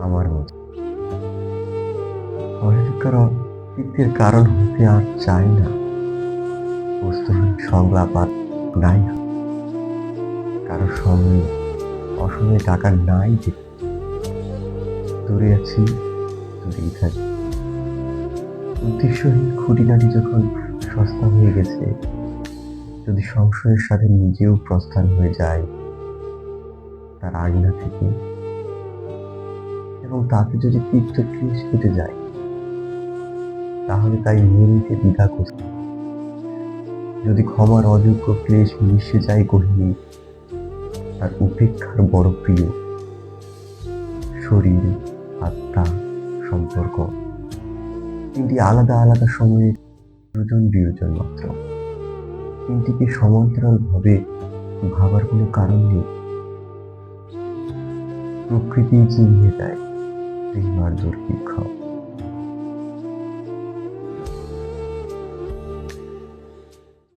আমার মতো। কারণ হতে আর চাই না। বস্তুহীন সংলাপ আর নাই। কারও সময় অসময়ে টাকা নাই যে। দূরে আছি, দূরেই থাকি। উদ্দেশ্যহীন খুঁটিনাটি যখন সস্তা হয়ে গেছে, যদি সংশয়ের সাথে নিজেও প্রস্থান হয়ে যায়, তার আঙিনা থেকে এবং তাতে যদি তিক্ত ক্লেশ কেটে যায়, তাহলে তাই নিতে দ্বিধা করছে। যদি ক্ষমার অযোগ্য ক্লেশ মিশে যায় গহিনী, তার উপেক্ষার বড় প্রিয় শরীর, আত্মা, সম্পর্ক, তিনটি আলাদা আলাদা সময়ে দুজন বিয়োজন মাত্র। তিনটিকে সমান্তরাল ভাবে ভাবার কোনো কারণ নেই। প্রকৃতি চিনিয়ে দেয় আর দুর্ভিক্ষ